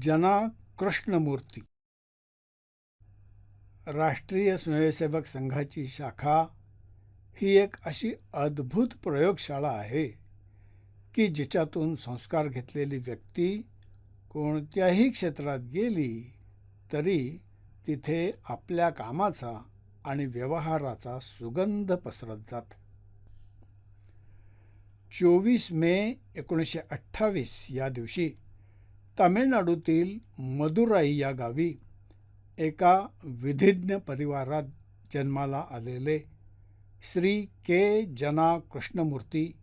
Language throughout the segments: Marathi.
जना कृष्णमूर्ती राष्ट्रीय स्वयंसेवक संघाची शाखा ही एक अशी अद्भुत प्रयोगशाळा आहे की जिच्यातून संस्कार घेतलेली व्यक्ती कोणत्याही क्षेत्रात गेली तरी तिथे आपल्या कामाचा आणि व्यवहाराचा सुगंध पसरत जात. चोवीस मे एकोणीसशे अठ्ठावीस या दिवशी तामिळनाडूतील मदुराई या गावी एका विधिज्ञ परिवारात जन्माला आलेले श्री के जना कृष्णमूर्ती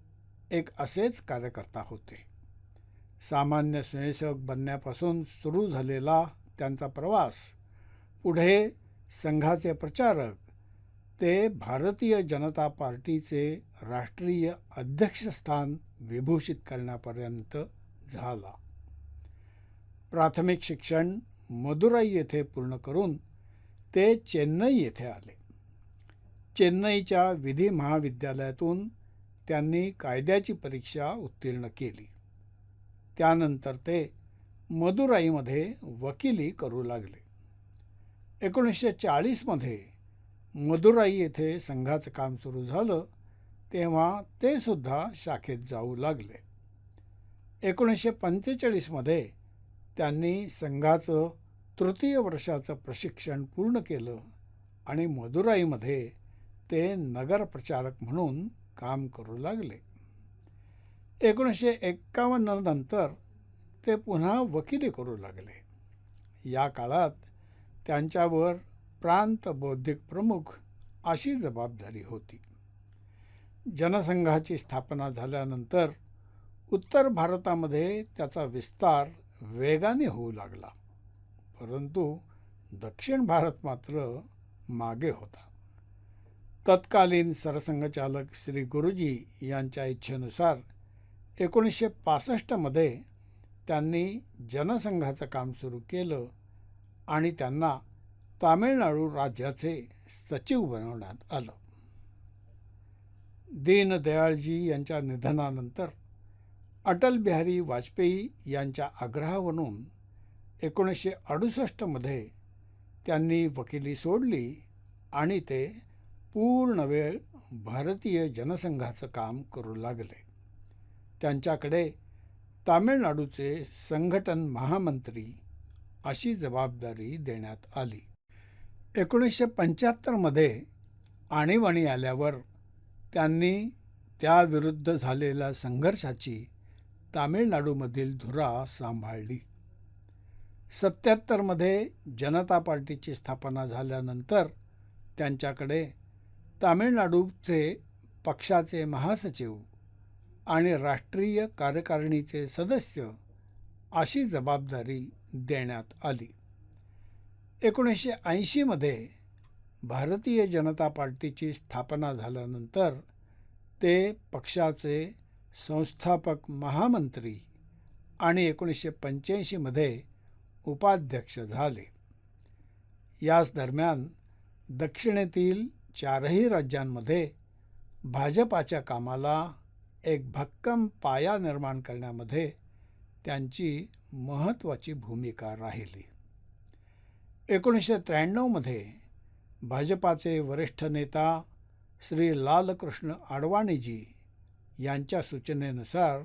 एक असेच कार्यकर्ता होते. सामान्य स्वयंसेवक बनण्यापासून सुरू झालेला त्यांचा प्रवास पुढे संघाचे प्रचारक ते भारतीय जनता पार्टीचे राष्ट्रीय अध्यक्षस्थान विभूषित करण्यापर्यंत झाला. प्राथमिक शिक्षण मदुराई येथे पूर्ण करून ते चेन्नई येथे आले. चेन्नईच्या विधी महाविद्यालयातून त्यांनी कायद्याची परीक्षा उत्तीर्ण केली. त्यानंतर ते मदुराईमध्ये वकिली करू लागले. एकोणीसशे चाळीसमध्ये मदुराई येथे संघाचं काम सुरू झालं तेव्हा ते सुद्धा शाखेत जाऊ लागले. एकोणीसशे पंचेचाळीसमध्ये त्यांनी संघाचं तृतीय वर्षाचं प्रशिक्षण पूर्ण केलं आणि मदुराईमध्ये ते नगरप्रचारक म्हणून काम करू लागले. एकोणीसशे एक्कावन्न नंतर ते पुन्हा वकिली करू लागले. या काळात त्यांच्यावर प्रांत बौद्धिक प्रमुख अशी जबाबदारी होती. जनसंघाची स्थापना झाल्यानंतर उत्तर भारतामध्ये त्याचा विस्तार वेगाने होऊ लागला. परंतु दक्षिण भारत मात्र मागे होता. तत्कालीन सरसंघचालक श्री गुरुजी यांच्या इच्छेनुसार एकोणीसशे पासष्टमध्ये त्यांनी जनसंघाचं काम सुरू केलं आणि त्यांना तामिळनाडू राज्याचे सचिव बनवण्यात आलं. दीनदयाळजी यांच्या निधनानंतर अटल बिहारी वाजपेयी यांच्या आग्रहावरून एकोणीसशे अडुसष्टमध्ये त्यांनी वकिली सोडली आणि ते पूर्ण वेळ भारतीय जनसंघाचं काम करू लागले. त्यांच्याकडे तामिळनाडूचे संघटन महामंत्री अशी जबाबदारी देण्यात आली. एकोणीसशे पंच्याहत्तरमध्ये आणीबाणी आल्यावर त्यांनी त्याविरुद्ध झालेल्या संघर्षाची तामिळनाडूमधील धुरा सांभाळली. सत्याहत्तरमध्ये जनता पार्टीची स्थापना झाल्यानंतर त्यांच्याकडे तामिळनाडूचे पक्षाचे महासचिव आणि राष्ट्रीय कार्यकारिणीचे सदस्य अशी जबाबदारी देण्यात आली. एकोणीसशे ऐंशीमध्ये भारतीय जनता पार्टीची स्थापना झाल्यानंतर ते पक्षाचे संस्थापक महामंत्री आणि एकोणीसशे पंच्याऐंशीमध्ये उपाध्यक्ष झाले. याच दरम्यान दक्षिणेतील चारही राज्यांमध्ये भाजपाच्या कामाला एक भक्कम पाया निर्माण करण्यामध्ये त्यांची महत्त्वाची भूमिका राहिली. एकोणीसशे त्र्याण्णवमध्ये भाजपाचे वरिष्ठ नेता श्री लालकृष्ण आडवाणीजी यांच्या सूचनेनुसार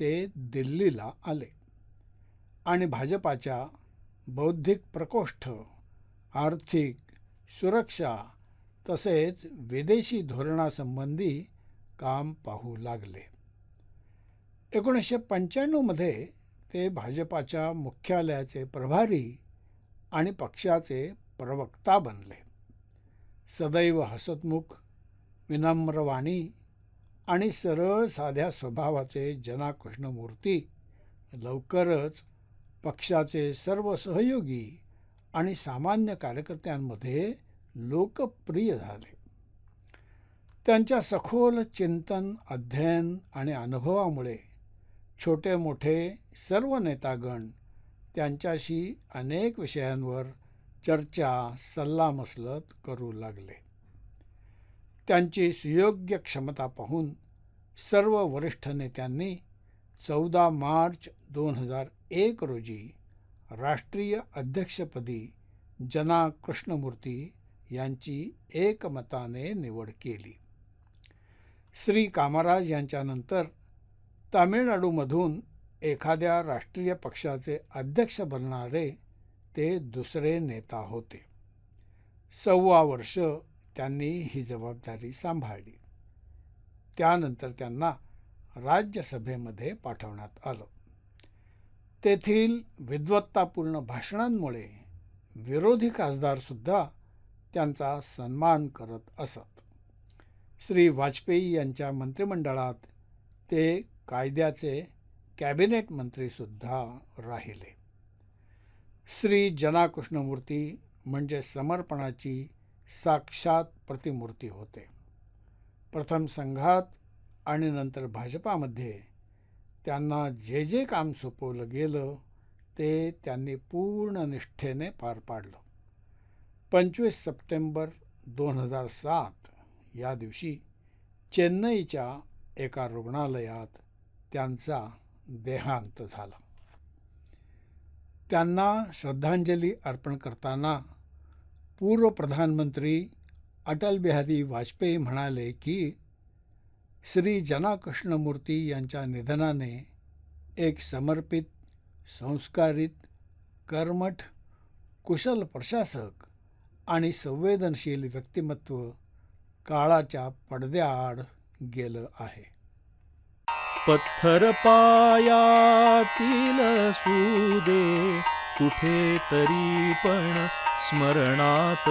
ते दिल्लीला आले. आणि भाजपाच्या बौद्धिक प्रकोष्ठ आर्थिक सुरक्षा तसेच विदेशी धोरणासंबंधी काम पाहू लागले. एकोणीसशे पंच्याण्णवमध्ये ते भाजपाच्या मुख्यालयाचे प्रभारी आणि पक्षाचे प्रवक्ता बनले. सदैव हसतमुख विनम्र वाणी आणि सरळ साध्या स्वभावाचे जना कृष्णमूर्ती लवकरच पक्षाचे सर्व सहयोगी आणि सामान्य कार्यकर्त्यांमध्ये लोकप्रिय झाले. त्यांच्या सखोल चिंतन अध्ययन आणि अनुभवामुळे छोटे मोठे सर्व नेतागण त्यांच्याशी अनेक विषयांवर चर्चा सल्लामसलत करू लागले. त्यांची सुयोग्य क्षमता पाहून सर्व वरिष्ठ नेत्यांनी चौदा मार्च दोन हजार एक रोजी राष्ट्रीय अध्यक्षपदी जना कृष्णमूर्ती यांची एकमताने निवड केली. श्री कामराज यांच्यानंतर तामिळनाडूमधून एखाद्या राष्ट्रीय पक्षाचे अध्यक्ष बनणारे ते दुसरे नेता होते. सव्वा वर्ष त्यांनी ही जबाबदारी सांभाळली. त्यानंतर त्यांना राज्यसभेमध्ये पाठवण्यात आलं. तेथील विद्वत्तापूर्ण भाषणांमुळे विरोधी खासदारसुद्धा त्यांचा सन्मान करत असत. श्री वाजपेयी यांच्या मंत्रिमंडळात ते कायद्याचे कॅबिनेट मंत्रीसुद्धा राहिले. श्री जना कृष्णमूर्ती म्हणजे समर्पणाची साक्षात प्रतिमूर्ती होते. प्रथम संघात आणि नंतर भाजपामध्ये त्यांना जे जे काम सोपवलं गेलं ते त्यांनी पूर्ण निष्ठेने पार पाडलं. पंचवीस सप्टेंबर दोन हजार सात या दिवशी चेन्नईच्या एका रुग्णालयात त्यांचा देहांत झाला. त्यांना श्रद्धांजली अर्पण करताना पूर्व प्रधानमंत्री अटल बिहारी वाजपेयी म्हणाले की श्री जना कृष्णमूर्ती यांच्या निधनाने एक समर्पित संस्कारित कर्मठ कुशल प्रशासक आणि संवेदनशील व्यक्तिमत्व काळाच्या पडद्याआड गेलं आहे. पत्थर पायातील सुदे कुठे तरी पण स्मरणात.